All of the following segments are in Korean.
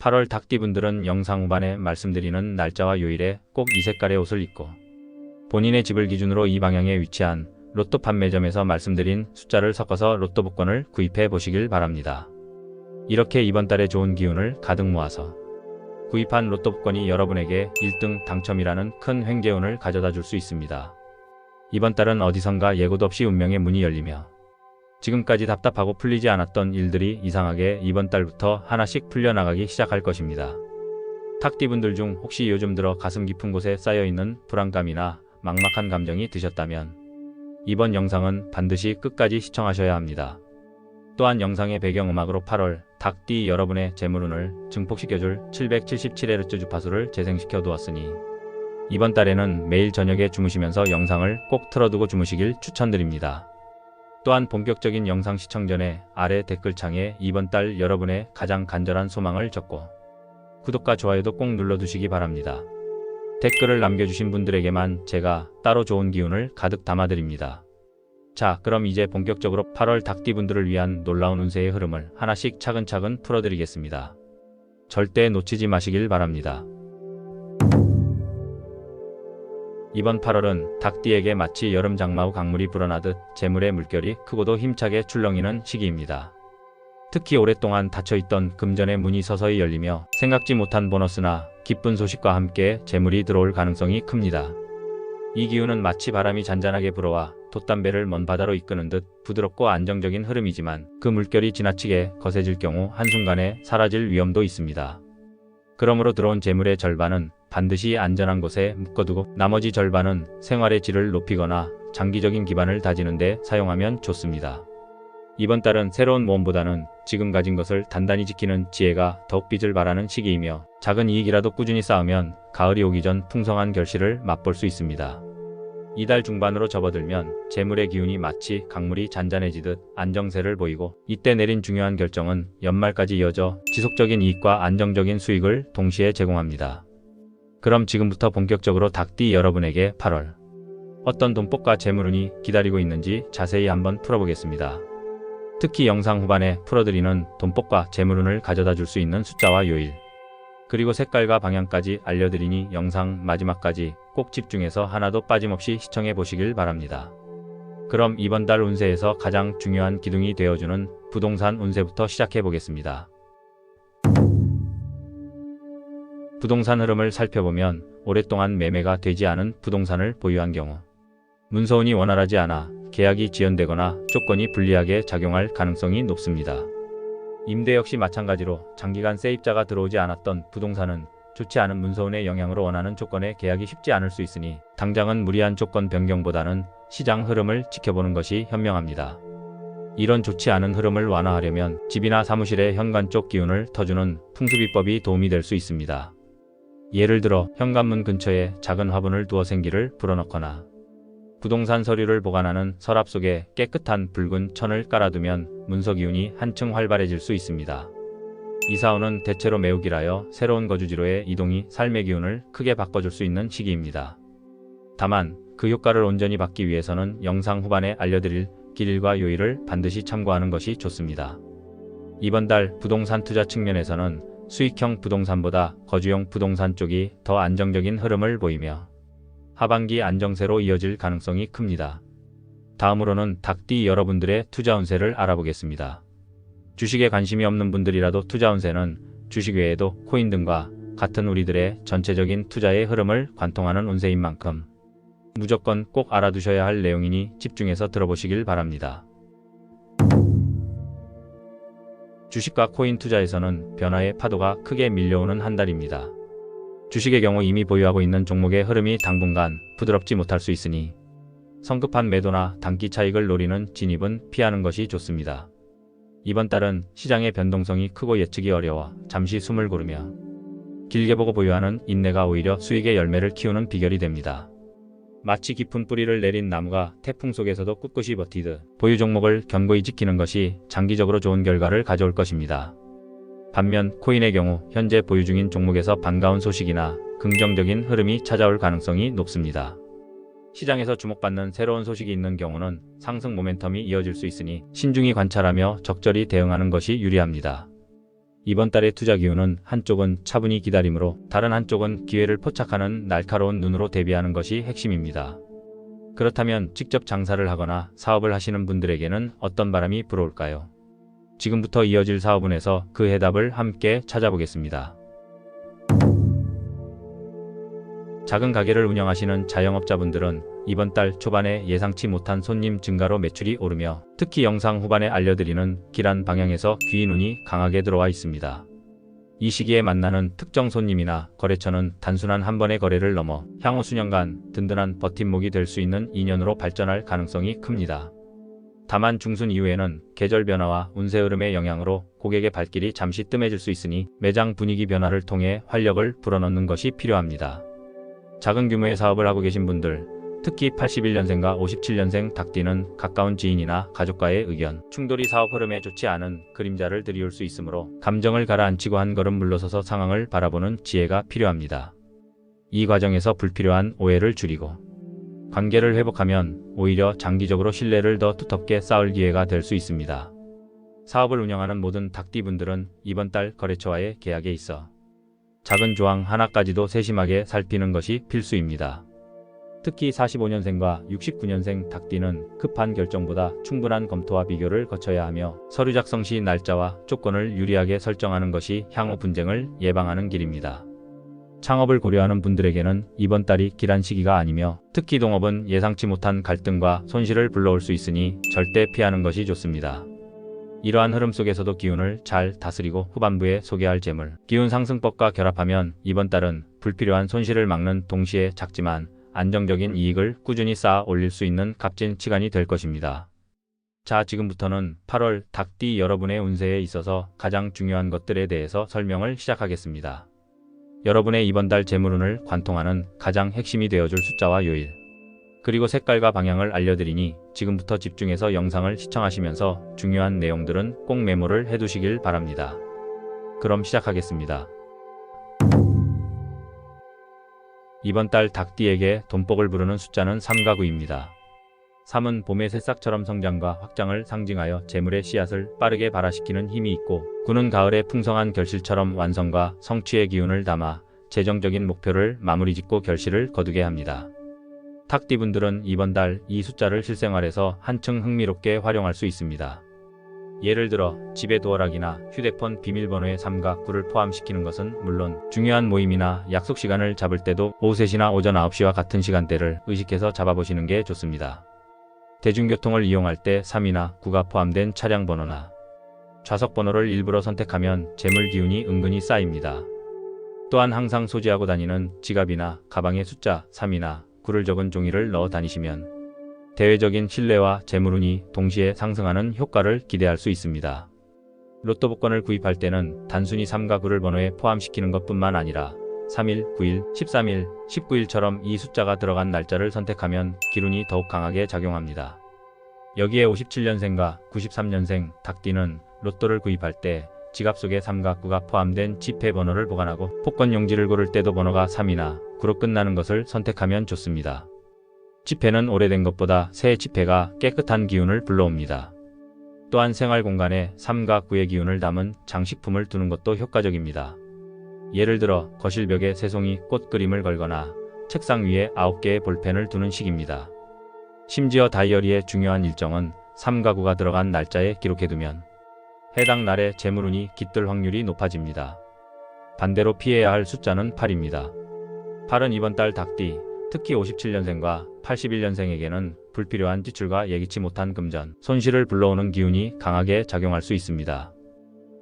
8월 닭띠분들은 영상 후반에 말씀드리는 날짜와 요일에 꼭 이 색깔의 옷을 입고 본인의 집을 기준으로 이 방향에 위치한 로또 판매점에서 말씀드린 숫자를 섞어서 로또 복권을 구입해 보시길 바랍니다. 이렇게 이번 달에 좋은 기운을 가득 모아서 구입한 로또 복권이 여러분에게 1등 당첨이라는 큰 횡재운을 가져다 줄 수 있습니다. 이번 달은 어디선가 예고도 없이 운명의 문이 열리며 지금까지 답답하고 풀리지 않았던 일들이 이상하게 이번 달부터 하나씩 풀려나가기 시작할 것입니다. 탁띠분들 중 혹시 요즘 들어 가슴 깊은 곳에 쌓여있는 불안감이나 막막한 감정이 드셨다면 이번 영상은 반드시 끝까지 시청하셔야 합니다. 또한 영상의 배경음악으로 8월 닭띠 여러분의 재물운을 증폭시켜줄 777Hz 주파수를 재생시켜 두었으니 이번 달에는 매일 저녁에 주무시면서 영상을 꼭 틀어두고 주무시길 추천드립니다. 또한 본격적인 영상 시청 전에 아래 댓글창에 이번 달 여러분의 가장 간절한 소망을 적고 구독과 좋아요도 꼭 눌러두시기 바랍니다. 댓글을 남겨주신 분들에게만 제가 따로 좋은 기운을 가득 담아드립니다. 자, 그럼 이제 본격적으로 8월 닭띠분들을 위한 놀라운 운세의 흐름을 하나씩 차근차근 풀어드리겠습니다. 절대 놓치지 마시길 바랍니다. 이번 8월은 닭띠에게 마치 여름 장마 후 강물이 불어나듯 재물의 물결이 크고도 힘차게 출렁이는 시기입니다. 특히 오랫동안 닫혀있던 금전의 문이 서서히 열리며 생각지 못한 보너스나 기쁜 소식과 함께 재물이 들어올 가능성이 큽니다. 이 기운은 마치 바람이 잔잔하게 불어와 돛담배를 먼 바다로 이끄는 듯 부드럽고 안정적인 흐름이지만 그 물결이 지나치게 거세질 경우 한순간에 사라질 위험도 있습니다. 그러므로 들어온 재물의 절반은 반드시 안전한 곳에 묶어두고 나머지 절반은 생활의 질을 높이거나 장기적인 기반을 다지는 데 사용하면 좋습니다. 이번 달은 새로운 모험보다는 지금 가진 것을 단단히 지키는 지혜가 더욱 빚을 바라는 시기이며 작은 이익이라도 꾸준히 쌓으면 가을이 오기 전 풍성한 결실을 맛볼 수 있습니다. 이달 중반으로 접어들면 재물의 기운이 마치 강물이 잔잔해지듯 안정세를 보이고 이때 내린 중요한 결정은 연말까지 이어져 지속적인 이익과 안정적인 수익을 동시에 제공합니다. 그럼 지금부터 본격적으로 닭띠 여러분에게 8월 어떤 돈복과 재물운이 기다리고 있는지 자세히 한번 풀어보겠습니다. 특히 영상 후반에 풀어드리는 돈복과 재물운을 가져다 줄 수 있는 숫자와 요일 그리고 색깔과 방향까지 알려드리니 영상 마지막까지 꼭 집중해서 하나도 빠짐없이 시청해 보시길 바랍니다. 그럼 이번 달 운세에서 가장 중요한 기둥이 되어주는 부동산 운세부터 시작해 보겠습니다. 부동산 흐름을 살펴보면 오랫동안 매매가 되지 않은 부동산을 보유한 경우 문서운이 원활하지 않아 계약이 지연되거나 조건이 불리하게 작용할 가능성이 높습니다. 임대 역시 마찬가지로 장기간 세입자가 들어오지 않았던 부동산은 좋지 않은 문서운의 영향으로 원하는 조건에 계약이 쉽지 않을 수 있으니 당장은 무리한 조건 변경보다는 시장 흐름을 지켜보는 것이 현명합니다. 이런 좋지 않은 흐름을 완화하려면 집이나 사무실의 현관 쪽 기운을 터주는 풍수비법이 도움이 될 수 있습니다. 예를 들어 현관문 근처에 작은 화분을 두어 생기를 불어넣거나 부동산 서류를 보관하는 서랍 속에 깨끗한 붉은 천을 깔아두면 문서 기운이 한층 활발해질 수 있습니다. 이사오는 대체로 매우 길하여 새로운 거주지로의 이동이 삶의 기운을 크게 바꿔줄 수 있는 시기입니다. 다만 그 효과를 온전히 받기 위해서는 영상 후반에 알려드릴 길일과 요일을 반드시 참고하는 것이 좋습니다. 이번 달 부동산 투자 측면에서는 수익형 부동산보다 거주용 부동산 쪽이 더 안정적인 흐름을 보이며 하반기 안정세로 이어질 가능성이 큽니다. 다음으로는 닭띠 여러분들의 투자 운세를 알아보겠습니다. 주식에 관심이 없는 분들이라도 투자 운세는 주식 외에도 코인 등과 같은 우리들의 전체적인 투자의 흐름을 관통하는 운세인 만큼 무조건 꼭 알아두셔야 할 내용이니 집중해서 들어보시길 바랍니다. 주식과 코인 투자에서는 변화의 파도가 크게 밀려오는 한 달입니다. 주식의 경우 이미 보유하고 있는 종목의 흐름이 당분간 부드럽지 못할 수 있으니 성급한 매도나 단기 차익을 노리는 진입은 피하는 것이 좋습니다. 이번 달은 시장의 변동성이 크고 예측이 어려워 잠시 숨을 고르며 길게 보고 보유하는 인내가 오히려 수익의 열매를 키우는 비결이 됩니다. 마치 깊은 뿌리를 내린 나무가 태풍 속에서도 꿋꿋이 버티듯 보유 종목을 견고히 지키는 것이 장기적으로 좋은 결과를 가져올 것입니다. 반면 코인의 경우 현재 보유 중인 종목에서 반가운 소식이나 긍정적인 흐름이 찾아올 가능성이 높습니다. 시장에서 주목받는 새로운 소식이 있는 경우는 상승 모멘텀이 이어질 수 있으니 신중히 관찰하며 적절히 대응하는 것이 유리합니다. 이번 달의 투자 기운은 한쪽은 차분히 기다림으로 다른 한쪽은 기회를 포착하는 날카로운 눈으로 대비하는 것이 핵심입니다. 그렇다면 직접 장사를 하거나 사업을 하시는 분들에게는 어떤 바람이 불어올까요? 지금부터 이어질 사업운에서 그 해답을 함께 찾아보겠습니다. 작은 가게를 운영하시는 자영업자분들은 이번 달 초반에 예상치 못한 손님 증가로 매출이 오르며 특히 영상 후반에 알려드리는 기란 방향에서 귀 눈이 강하게 들어와 있습니다. 이 시기에 만나는 특정 손님이나 거래처는 단순한 한 번의 거래를 넘어 향후 수년간 든든한 버팀목이 될 수 있는 인연으로 발전할 가능성이 큽니다. 다만 중순 이후에는 계절 변화와 운세 흐름의 영향으로 고객의 발길이 잠시 뜸해질 수 있으니 매장 분위기 변화를 통해 활력을 불어넣는 것이 필요합니다. 작은 규모의 사업을 하고 계신 분들, 특히 81년생과 57년생 닭띠는 가까운 지인이나 가족과의 의견, 충돌이 사업 흐름에 좋지 않은 그림자를 들이올 수 있으므로 감정을 가라앉히고 한 걸음 물러서서 상황을 바라보는 지혜가 필요합니다. 이 과정에서 불필요한 오해를 줄이고 관계를 회복하면 오히려 장기적으로 신뢰를 더 두텁게 쌓을 기회가 될 수 있습니다. 사업을 운영하는 모든 닭띠분들은 이번 달 거래처와의 계약에 있어 작은 조항 하나까지도 세심하게 살피는 것이 필수입니다. 특히 45년생과 69년생 닭띠는 급한 결정보다 충분한 검토와 비교를 거쳐야 하며 서류 작성 시 날짜와 조건을 유리하게 설정하는 것이 향후 분쟁을 예방하는 길입니다. 창업을 고려하는 분들에게는 이번 달이 길한 시기가 아니며 특히 동업은 예상치 못한 갈등과 손실을 불러올 수 있으니 절대 피하는 것이 좋습니다. 이러한 흐름 속에서도 기운을 잘 다스리고 후반부에 소개할 재물, 기운 상승법과 결합하면 이번 달은 불필요한 손실을 막는 동시에 작지만 안정적인 이익을 꾸준히 쌓아 올릴 수 있는 값진 시간이 될 것입니다. 자, 지금부터는 8월 닭띠 여러분의 운세에 있어서 가장 중요한 것들에 대해서 설명을 시작하겠습니다. 여러분의 이번 달 재물운을 관통하는 가장 핵심이 되어줄 숫자와 요일, 그리고 색깔과 방향을 알려드리니 지금부터 집중해서 영상을 시청하시면서 중요한 내용들은 꼭 메모를 해두시길 바랍니다. 그럼 시작하겠습니다. 이번 달 닭띠에게 돈복을 부르는 숫자는 3과 9입니다. 3은 봄의 새싹처럼 성장과 확장을 상징하여 재물의 씨앗을 빠르게 발화시키는 힘이 있고 9는 가을의 풍성한 결실처럼 완성과 성취의 기운을 담아 재정적인 목표를 마무리 짓고 결실을 거두게 합니다. 탁띠분들은 이번 달 이 숫자를 실생활에서 한층 흥미롭게 활용할 수 있습니다. 예를 들어 집의 도어락이나 휴대폰 비밀번호에 3과 9를 포함시키는 것은 물론 중요한 모임이나 약속 시간을 잡을 때도 오후 3시나 오전 9시와 같은 시간대를 의식해서 잡아보시는 게 좋습니다. 대중교통을 이용할 때 3이나 9가 포함된 차량 번호나 좌석 번호를 일부러 선택하면 재물 기운이 은근히 쌓입니다. 또한 항상 소지하고 다니는 지갑이나 가방에 숫자 3이나 9를 적은 종이를 넣어 다니시면 대외적인 신뢰와 재물운이 동시에 상승하는 효과를 기대할 수 있습니다. 로또 복권을 구입할 때는 단순히 3과 9를 번호에 포함시키는 것뿐만 아니라 3일, 9일, 13일, 19일처럼 이 숫자가 들어간 날짜를 선택하면 기운이 더욱 강하게 작용합니다. 여기에 57년생과 93년생 닭띠는 로또를 구입할 때 지갑 속에 3과 9가 포함된 지폐 번호를 보관하고 복권 용지를 고를 때도 번호가 3이나 9로 끝나는 것을 선택하면 좋습니다. 지폐는 오래된 것보다 새 지폐가 깨끗한 기운을 불러옵니다. 또한 생활 공간에 3과 9의 기운을 담은 장식품을 두는 것도 효과적입니다. 예를 들어 거실 벽에 새송이 꽃 그림을 걸거나 책상 위에 9개의 볼펜을 두는 식입니다. 심지어 다이어리의 중요한 일정은 3과 9가 들어간 날짜에 기록해두면 해당 날의 재물운이 깃들 확률이 높아집니다. 반대로 피해야 할 숫자는 8입니다. 8은 이번 달 닭띠, 특히 57년생과 81년생에게는 불필요한 지출과 예기치 못한 금전, 손실을 불러오는 기운이 강하게 작용할 수 있습니다.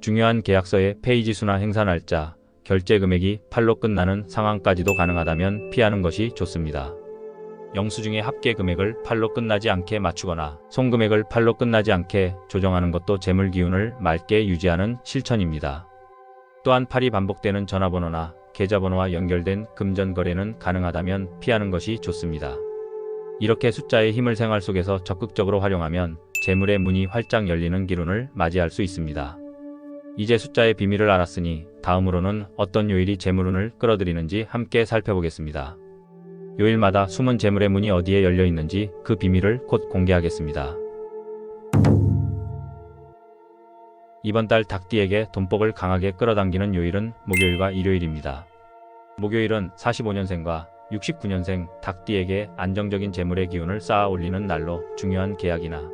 중요한 계약서의 페이지 수나 행사 날짜, 결제 금액이 8로 끝나는 상황까지도 가능하다면 피하는 것이 좋습니다. 영수증의 합계 금액을 8로 끝나지 않게 맞추거나 송금액을 8로 끝나지 않게 조정하는 것도 재물 기운을 맑게 유지하는 실천입니다. 또한 8이 반복되는 전화번호나 계좌번호와 연결된 금전 거래는 가능하다면 피하는 것이 좋습니다. 이렇게 숫자의 힘을 생활 속에서 적극적으로 활용하면 재물의 문이 활짝 열리는 기운을 맞이할 수 있습니다. 이제 숫자의 비밀을 알았으니 다음으로는 어떤 요일이 재물운을 끌어들이는지 함께 살펴보겠습니다. 요일마다 숨은 재물의 문이 어디에 열려 있는지 그 비밀을 곧 공개하겠습니다. 이번 달 닭띠에게 돈복을 강하게 끌어당기는 요일은 목요일과 일요일입니다. 목요일은 45년생과 69년생 닭띠에게 안정적인 재물의 기운을 쌓아 올리는 날로 중요한 계약이나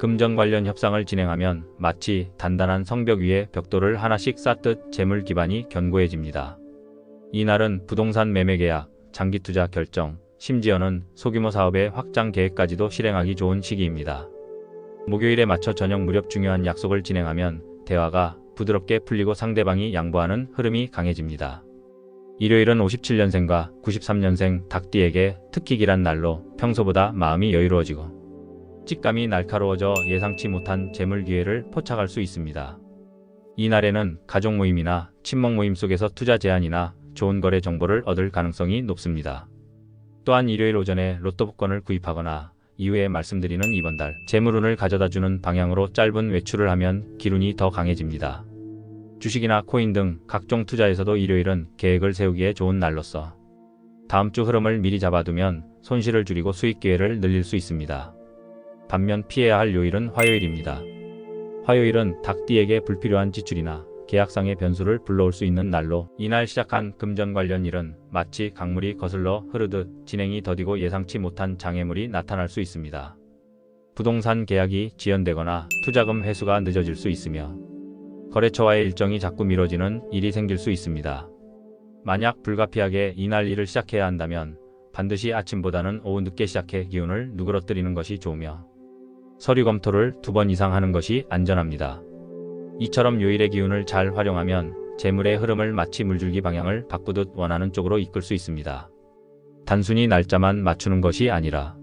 금전 관련 협상을 진행하면 마치 단단한 성벽 위에 벽돌을 하나씩 쌓듯 재물 기반이 견고해집니다. 이날은 부동산 매매 계약, 장기 투자 결정, 심지어는 소규모 사업의 확장 계획까지도 실행하기 좋은 시기입니다. 목요일에 맞춰 저녁 무렵 중요한 약속을 진행하면 대화가 부드럽게 풀리고 상대방이 양보하는 흐름이 강해집니다. 일요일은 57년생과 93년생 닭띠에게 길한 날로 평소보다 마음이 여유로워지고 직감이 날카로워져 예상치 못한 재물 기회를 포착할 수 있습니다. 이 날에는 가족 모임이나 친목 모임 속에서 투자 제안이나 좋은 거래 정보를 얻을 가능성이 높습니다. 또한 일요일 오전에 로또 복권을 구입하거나 이후에 말씀드리는 이번 달 재물운을 가져다 주는 방향으로 짧은 외출을 하면 기운이 더 강해집니다. 주식이나 코인 등 각종 투자에서도 일요일은 계획을 세우기에 좋은 날로서 다음 주 흐름을 미리 잡아두면 손실을 줄이고 수익 기회를 늘릴 수 있습니다. 반면 피해야 할 요일은 화요일입니다. 화요일은 닭띠에게 불필요한 지출이나 계약상의 변수를 불러올 수 있는 날로 이날 시작한 금전 관련 일은 마치 강물이 거슬러 흐르듯 진행이 더디고 예상치 못한 장애물이 나타날 수 있습니다. 부동산 계약이 지연되거나 투자금 회수가 늦어질 수 있으며 거래처와의 일정이 자꾸 미뤄지는 일이 생길 수 있습니다. 만약 불가피하게 이날 일을 시작해야 한다면 반드시 아침보다는 오후 늦게 시작해 기운을 누그러뜨리는 것이 좋으며 서류 검토를 두 번 이상 하는 것이 안전합니다. 이처럼 요일의 기운을 잘 활용하면 재물의 흐름을 마치 물줄기 방향을 바꾸듯 원하는 쪽으로 이끌 수 있습니다. 단순히 날짜만 맞추는 것이 아니라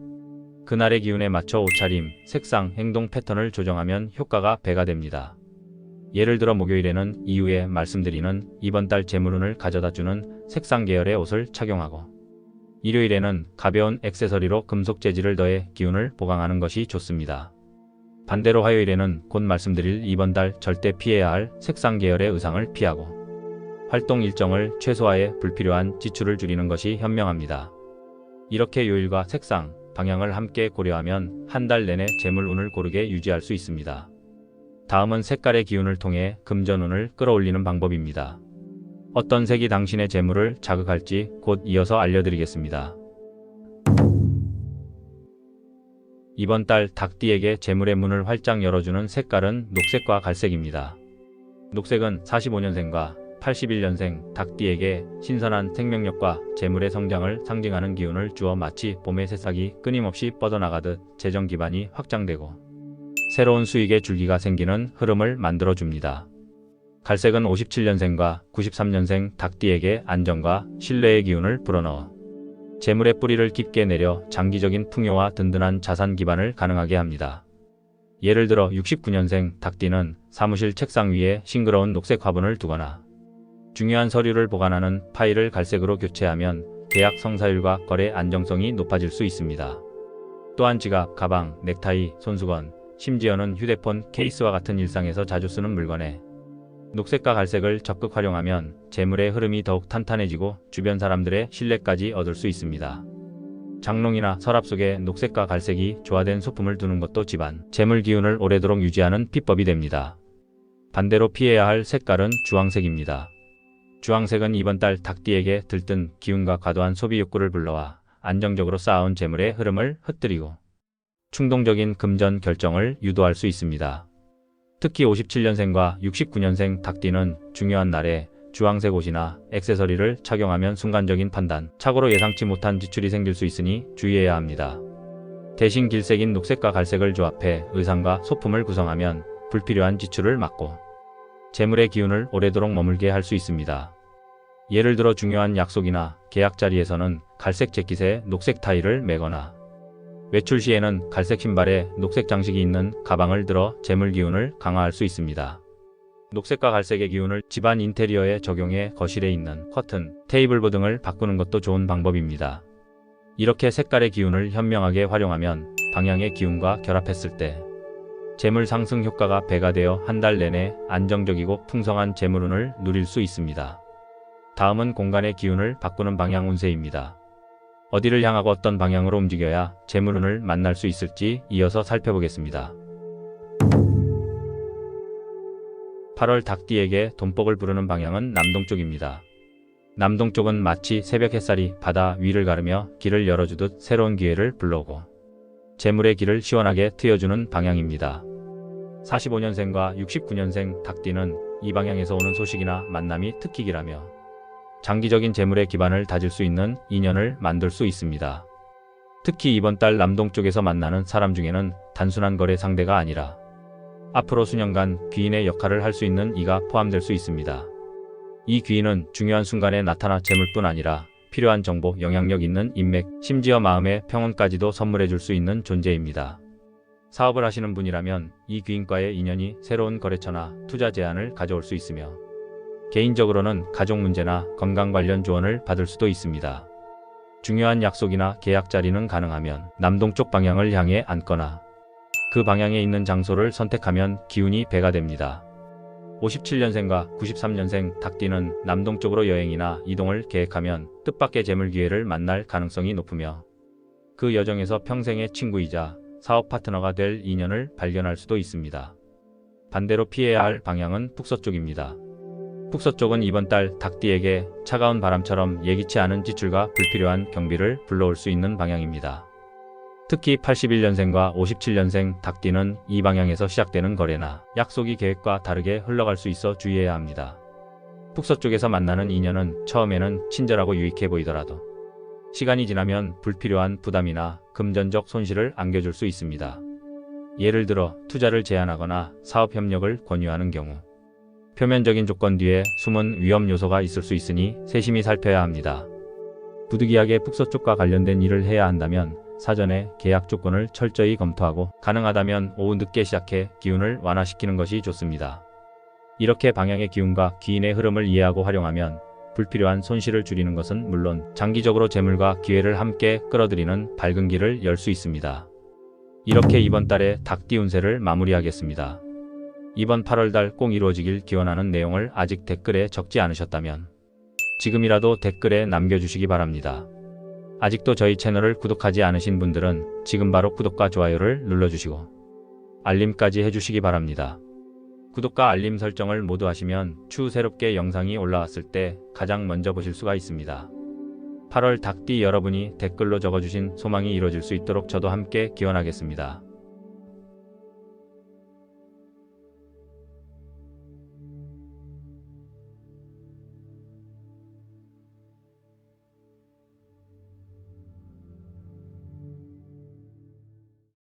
그날의 기운에 맞춰 옷차림, 색상, 행동 패턴을 조정하면 효과가 배가 됩니다. 예를 들어 목요일에는 이후에 말씀드리는 이번 달 재물운을 가져다 주는 색상 계열의 옷을 착용하고 일요일에는 가벼운 액세서리로 금속 재질을 더해 기운을 보강하는 것이 좋습니다. 반대로 화요일에는 곧 말씀드릴 이번 달 절대 피해야 할 색상 계열의 의상을 피하고 활동 일정을 최소화해 불필요한 지출을 줄이는 것이 현명합니다. 이렇게 요일과 색상, 방향을 함께 고려하면 한 달 내내 재물운을 고르게 유지할 수 있습니다. 다음은 색깔의 기운을 통해 금전운을 끌어올리는 방법입니다. 어떤 색이 당신의 재물을 자극할지 곧 이어서 알려드리겠습니다. 이번 달 닭띠에게 재물의 문을 활짝 열어주는 색깔은 녹색과 갈색입니다. 녹색은 45년생과 81년생 닭띠에게 신선한 생명력과 재물의 성장을 상징하는 기운을 주어 마치 봄의 새싹이 끊임없이 뻗어나가듯 재정 기반이 확장되고 새로운 수익의 줄기가 생기는 흐름을 만들어줍니다. 갈색은 57년생과 93년생 닭띠에게 안정과 신뢰의 기운을 불어넣어 재물의 뿌리를 깊게 내려 장기적인 풍요와 든든한 자산 기반을 가능하게 합니다. 예를 들어 69년생 닭띠는 사무실 책상 위에 싱그러운 녹색 화분을 두거나 중요한 서류를 보관하는 파일을 갈색으로 교체하면 계약 성사율과 거래 안정성이 높아질 수 있습니다. 또한 지갑, 가방, 넥타이, 손수건, 심지어는 휴대폰 케이스와 같은 일상에서 자주 쓰는 물건에 녹색과 갈색을 적극 활용하면 재물의 흐름이 더욱 탄탄해지고 주변 사람들의 신뢰까지 얻을 수 있습니다. 장롱이나 서랍 속에 녹색과 갈색이 조화된 소품을 두는 것도 집안 재물 기운을 오래도록 유지하는 비법이 됩니다. 반대로 피해야 할 색깔은 주황색입니다. 주황색은 이번 달 닭띠에게 들뜬 기운과 과도한 소비 욕구를 불러와 안정적으로 쌓아온 재물의 흐름을 흩뜨리고 충동적인 금전 결정을 유도할 수 있습니다. 특히 57년생과 69년생 닭띠는 중요한 날에 주황색 옷이나 액세서리를 착용하면 순간적인 판단, 착오로 예상치 못한 지출이 생길 수 있으니 주의해야 합니다. 대신 길색인 녹색과 갈색을 조합해 의상과 소품을 구성하면 불필요한 지출을 막고 재물의 기운을 오래도록 머물게 할 수 있습니다. 예를 들어 중요한 약속이나 계약 자리에서는 갈색 재킷에 녹색 타이를 매거나 외출 시에는 갈색 신발에 녹색 장식이 있는 가방을 들어 재물 기운을 강화할 수 있습니다. 녹색과 갈색의 기운을 집안 인테리어에 적용해 거실에 있는 커튼, 테이블보 등을 바꾸는 것도 좋은 방법입니다. 이렇게 색깔의 기운을 현명하게 활용하면 방향의 기운과 결합했을 때 재물 상승 효과가 배가 되어 한 달 내내 안정적이고 풍성한 재물운을 누릴 수 있습니다. 다음은 공간의 기운을 바꾸는 방향 운세입니다. 어디를 향하고 어떤 방향으로 움직여야 재물운을 만날 수 있을지 이어서 살펴보겠습니다. 8월 닭띠에게 돈복을 부르는 방향은 남동쪽입니다. 남동쪽은 마치 새벽 햇살이 바다 위를 가르며 길을 열어주듯 새로운 기회를 불러오고 재물의 길을 시원하게 트여주는 방향입니다. 45년생과 69년생 닭띠는 이 방향에서 오는 소식이나 만남이 특기기라며 장기적인 재물의 기반을 다질 수 있는 인연을 만들 수 있습니다. 특히 이번 달 남동쪽에서 만나는 사람 중에는 단순한 거래 상대가 아니라 앞으로 수년간 귀인의 역할을 할 수 있는 이가 포함될 수 있습니다. 이 귀인은 중요한 순간에 나타나 재물뿐 아니라 필요한 정보, 영향력 있는 인맥, 심지어 마음의 평온까지도 선물해 줄 수 있는 존재입니다. 사업을 하시는 분이라면 이 귀인과의 인연이 새로운 거래처나 투자 제안을 가져올 수 있으며 개인적으로는 가족 문제나 건강 관련 조언을 받을 수도 있습니다. 중요한 약속이나 계약 자리는 가능하면 남동쪽 방향을 향해 앉거나 그 방향에 있는 장소를 선택하면 기운이 배가 됩니다. 57년생과 93년생 닭띠는 남동쪽으로 여행이나 이동을 계획하면 뜻밖의 재물 기회를 만날 가능성이 높으며 그 여정에서 평생의 친구이자 사업 파트너가 될 인연을 발견할 수도 있습니다. 반대로 피해야 할 방향은 북서쪽입니다. 북서쪽은 이번 달 닭띠에게 차가운 바람처럼 예기치 않은 지출과 불필요한 경비를 불러올 수 있는 방향입니다. 특히 81년생과 57년생 닭띠는 이 방향에서 시작되는 거래나 약속이 계획과 다르게 흘러갈 수 있어 주의해야 합니다. 북서쪽에서 만나는 인연은 처음에는 친절하고 유익해 보이더라도 시간이 지나면 불필요한 부담이나 금전적 손실을 안겨줄 수 있습니다. 예를 들어 투자를 제한하거나 사업 협력을 권유하는 경우 표면적인 조건 뒤에 숨은 위험 요소가 있을 수 있으니 세심히 살펴야 합니다. 부득이하게 북서쪽과 관련된 일을 해야 한다면 사전에 계약 조건을 철저히 검토하고 가능하다면 오후 늦게 시작해 기운을 완화시키는 것이 좋습니다. 이렇게 방향의 기운과 기인의 흐름을 이해하고 활용하면 불필요한 손실을 줄이는 것은 물론 장기적으로 재물과 기회를 함께 끌어들이는 밝은 길을 열 수 있습니다. 이렇게 이번 달의 닭띠 운세를 마무리하겠습니다. 이번 8월달 꼭 이루어지길 기원하는 내용을 아직 댓글에 적지 않으셨다면 지금이라도 댓글에 남겨주시기 바랍니다. 아직도 저희 채널을 구독하지 않으신 분들은 지금 바로 구독과 좋아요를 눌러주시고 알림까지 해주시기 바랍니다. 구독과 알림 설정을 모두 하시면 추후 새롭게 영상이 올라왔을 때 가장 먼저 보실 수가 있습니다. 8월 닭띠 여러분이 댓글로 적어주신 소망이 이루어질 수 있도록 저도 함께 기원하겠습니다.